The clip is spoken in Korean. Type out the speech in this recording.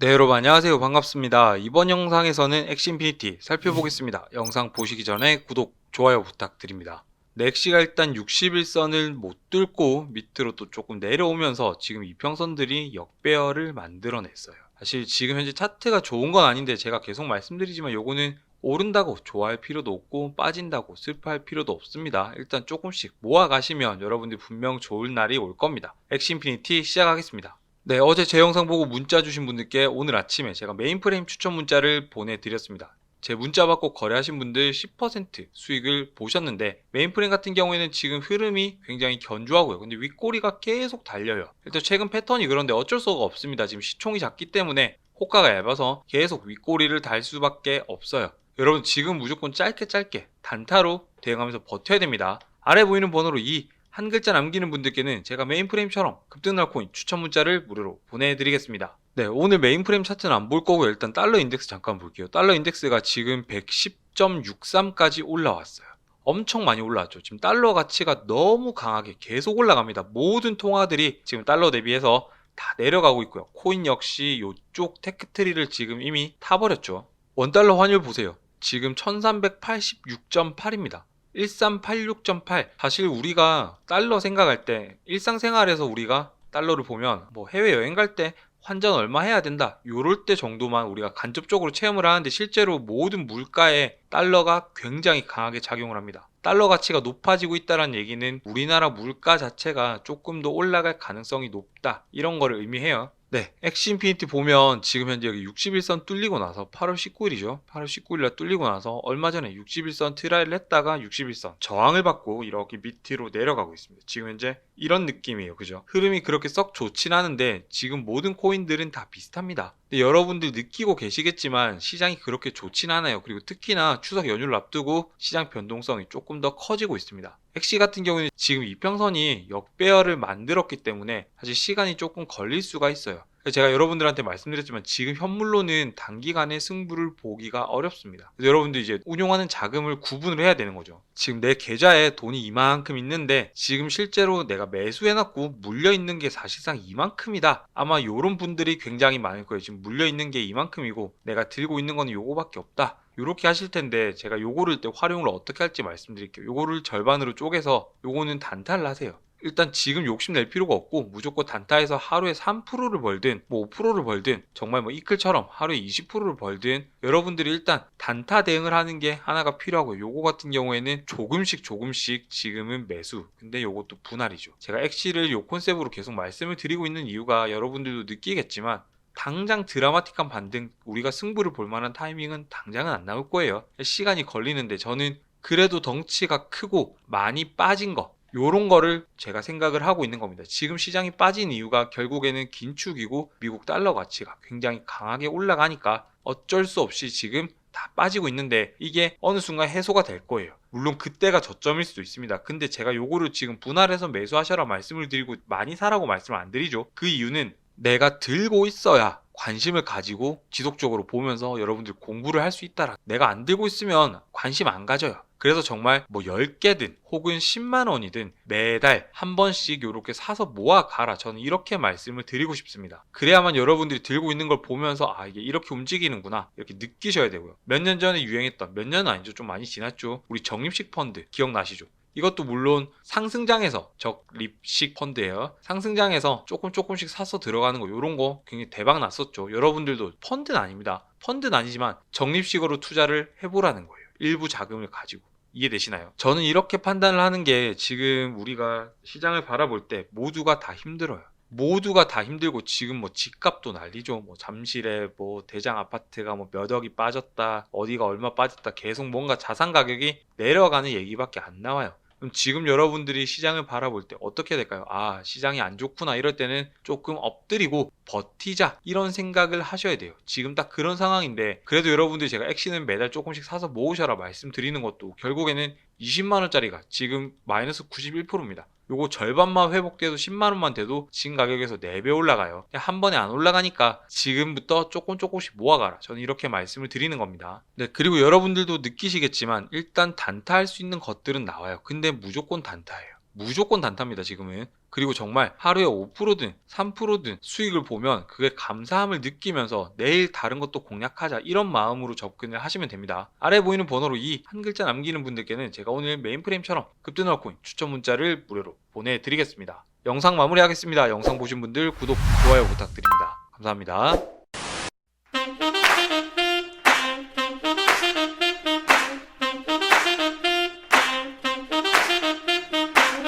네 여러분 안녕하세요 반갑습니다 이번 영상에서는 엑시인피니티 살펴보겠습니다 영상 보시기 전에 구독 좋아요 부탁드립니다 네, 엑시가 일단 61선을 못 뚫고 밑으로 또 조금 내려오면서 지금 이평선들이 역배열을 만들어냈어요 사실 지금 현재 차트가 좋은 건 아닌데 제가 계속 말씀드리지만 요거는 오른다고 좋아할 필요도 없고 빠진다고 슬퍼할 필요도 없습니다. 일단 조금씩 모아 가시면 여러분들 분명 좋을 날이 올 겁니다. 엑시인피니티 시작하겠습니다. 네, 어제 제 영상 보고 문자 주신 분들께 오늘 아침에 제가 메인프레임 추천 문자를 보내드렸습니다. 제 문자 받고 거래하신 분들 10% 수익을 보셨는데 메인프레임 같은 경우에는 지금 흐름이 굉장히 견조하고요. 근데 윗꼬리가 계속 달려요. 일단 최근 패턴이 그런데 어쩔 수가 없습니다. 지금 시총이 작기 때문에 호가가 얇아서 계속 윗꼬리를 달 수밖에 없어요. 여러분 지금 무조건 짧게 짧게 단타로 대응하면서 버텨야 됩니다. 아래 보이는 번호로 이 한 글자 남기는 분들께는 제가 메인프레임처럼 급등날 코인 추천 문자를 무료로 보내드리겠습니다. 네, 오늘 메인프레임 차트는 안 볼 거고요. 일단 달러 인덱스 잠깐 볼게요. 달러 인덱스가 지금 110.63까지 올라왔어요. 엄청 많이 올라왔죠. 지금 달러 가치가 너무 강하게 계속 올라갑니다. 모든 통화들이 지금 달러 대비해서 다 내려가고 있고요. 코인 역시 이쪽 테크트리를 지금 이미 타버렸죠. 원달러 환율 보세요. 지금 1386.8입니다. 1386.8. 사실 우리가 달러 생각할 때 일상생활에서 우리가 달러를 보면 뭐 해외 여행 갈 때 환전 얼마 해야 된다. 요럴 때 정도만 우리가 간접적으로 체험을 하는데 실제로 모든 물가에 달러가 굉장히 강하게 작용을 합니다. 달러 가치가 높아지고 있다는 얘기는 우리나라 물가 자체가 조금 더 올라갈 가능성이 높다. 이런 거를 의미해요. 네, 엑시 인피니티 보면 지금 현재 여기 61선 뚫리고 나서 8월 19일이죠. 8월 19일날 뚫리고 나서 얼마 전에 61선 트라이를 했다가 61선 저항을 받고 이렇게 밑으로 내려가고 있습니다. 지금 현재 이런 느낌이에요. 그죠? 흐름이 그렇게 썩 좋진 않은데 지금 모든 코인들은 다 비슷합니다. 근데 여러분들 느끼고 계시겠지만 시장이 그렇게 좋진 않아요. 그리고 특히나 추석 연휴를 앞두고 시장 변동성이 조금 더 커지고 있습니다. 엑시 같은 경우는 지금 이평선이 역배열을 만들었기 때문에 사실 시간이 조금 걸릴 수가 있어요. 제가 여러분들한테 말씀드렸지만 지금 현물로는 단기간에 승부를 보기가 어렵습니다. 여러분들 이제 운용하는 자금을 구분을 해야 되는 거죠. 지금 내 계좌에 돈이 이만큼 있는데 지금 실제로 내가 매수해놨고 물려 있는 게 사실상 이만큼이다. 아마 이런 분들이 굉장히 많을 거예요. 지금 물려 있는 게 이만큼이고 내가 들고 있는 거는 요거밖에 없다. 요렇게 하실 텐데 제가 요거를 때 활용을 어떻게 할지 말씀드릴게요. 요거를 절반으로 쪼개서 요거는 단타를 하세요. 일단 지금 욕심낼 필요가 없고 무조건 단타에서 하루에 3%를 벌든 뭐 5%를 벌든 정말 뭐 이클처럼 하루에 20%를 벌든 여러분들이 일단 단타 대응을 하는 게 하나가 필요하고요. 요거 같은 경우에는 조금씩 조금씩 지금은 매수 근데 요것도 분할이죠. 제가 엑시를 요 컨셉으로 계속 말씀을 드리고 있는 이유가 여러분들도 느끼겠지만 당장 드라마틱한 반등 우리가 승부를 볼 만한 타이밍은 당장은 안 나올 거예요. 시간이 걸리는데 저는 그래도 덩치가 크고 많이 빠진 거 요런 거를 제가 생각을 하고 있는 겁니다. 지금 시장이 빠진 이유가 결국에는 긴축이고 미국 달러 가치가 굉장히 강하게 올라가니까 어쩔 수 없이 지금 다 빠지고 있는데 이게 어느 순간 해소가 될 거예요. 물론 그때가 저점일 수도 있습니다. 근데 제가 요거를 지금 분할해서 매수하셔라 말씀을 드리고 많이 사라고 말씀을 안 드리죠. 그 이유는 내가 들고 있어야 관심을 가지고 지속적으로 보면서 여러분들 공부를 할 수 있다라. 내가 안 들고 있으면 관심 안 가져요. 그래서 정말 뭐 10개든 혹은 10만 원이든 매달 한 번씩 이렇게 사서 모아 가라. 저는 이렇게 말씀을 드리고 싶습니다. 그래야만 여러분들이 들고 있는 걸 보면서 아 이게 이렇게 움직이는구나 이렇게 느끼셔야 되고요. 몇 년 전에 유행했던 몇 년은 아니죠. 좀 많이 지났죠. 우리 적립식 펀드 기억나시죠? 이것도 물론 상승장에서 적립식 펀드예요. 상승장에서 조금 조금씩 사서 들어가는 거 이런 거 굉장히 대박 났었죠. 여러분들도 펀드는 아닙니다. 펀드는 아니지만 적립식으로 투자를 해보라는 거예요. 일부 자금을 가지고. 이해되시나요? 저는 이렇게 판단을 하는 게 지금 우리가 시장을 바라볼 때 모두가 다 힘들어요. 모두가 다 힘들고 지금 뭐 집값도 난리죠. 뭐 잠실에 뭐 대장 아파트가 뭐 몇 억이 빠졌다, 어디가 얼마 빠졌다, 계속 뭔가 자산 가격이 내려가는 얘기밖에 안 나와요. 그럼 지금 여러분들이 시장을 바라볼 때 어떻게 될까요? 아, 시장이 안 좋구나. 이럴 때는 조금 엎드리고 버티자. 이런 생각을 하셔야 돼요. 지금 딱 그런 상황인데, 그래도 여러분들이 제가 액시는 매달 조금씩 사서 모으셔라 말씀드리는 것도 결국에는 20만 원짜리가 지금 마이너스 91%입니다. 요거 절반만 회복돼도 10만원만 돼도 지금 가격에서 4배 올라가요. 한 번에 안 올라가니까 지금부터 조금 조금씩 모아가라. 저는 이렇게 말씀을 드리는 겁니다. 네, 그리고 여러분들도 느끼시겠지만 일단 단타할 수 있는 것들은 나와요. 근데 무조건 단타예요. 무조건 단타입니다, 지금은. 그리고 정말 하루에 5%든 3%든 수익을 보면 그게 감사함을 느끼면서 내일 다른 것도 공략하자 이런 마음으로 접근을 하시면 됩니다. 아래 보이는 번호로 이 한 글자 남기는 분들께는 제가 오늘 메인프레임처럼 급등할 코인 추천 문자를 무료로 보내드리겠습니다. 영상 마무리하겠습니다. 영상 보신 분들 구독, 좋아요 부탁드립니다. 감사합니다.